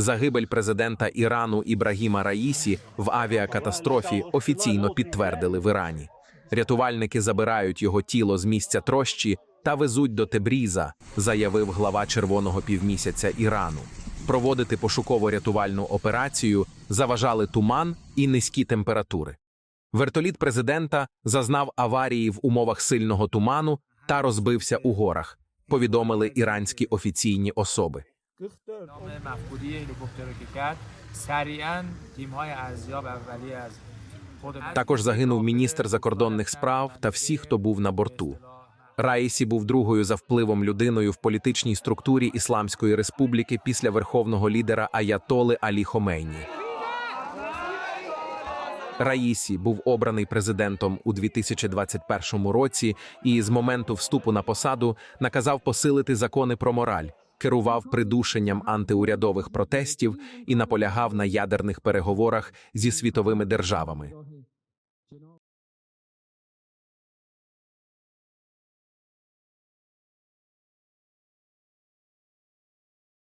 Загибель президента Ірану Ібрагіма Раїсі в авіакатастрофі офіційно підтвердили в Ірані. Рятувальники забирають його тіло з місця трощі та везуть до Тебріза, заявив глава Червоного півмісяця Ірану. Проводити пошуково-рятувальну операцію заважали туман і низькі температури. Вертоліт президента зазнав аварії в умовах сильного туману та розбився у горах, повідомили іранські офіційні особи. نام مفقودی هلیکوپتر رو که کرد سریعا تیم‌های ارزیاب اولیه از خود Також загинув міністр закордонних справ та всі, хто був на борту. Раїсі був другою за впливом людиною в політичній структурі Ісламської республіки після верховного лідера Аятоли Алі Хомейні. Раїсі був обраний президентом у 2021 році і з моменту вступу на посаду наказав посилити закони про мораль, керував придушенням антиурядових протестів і наполягав на ядерних переговорах зі світовими державами.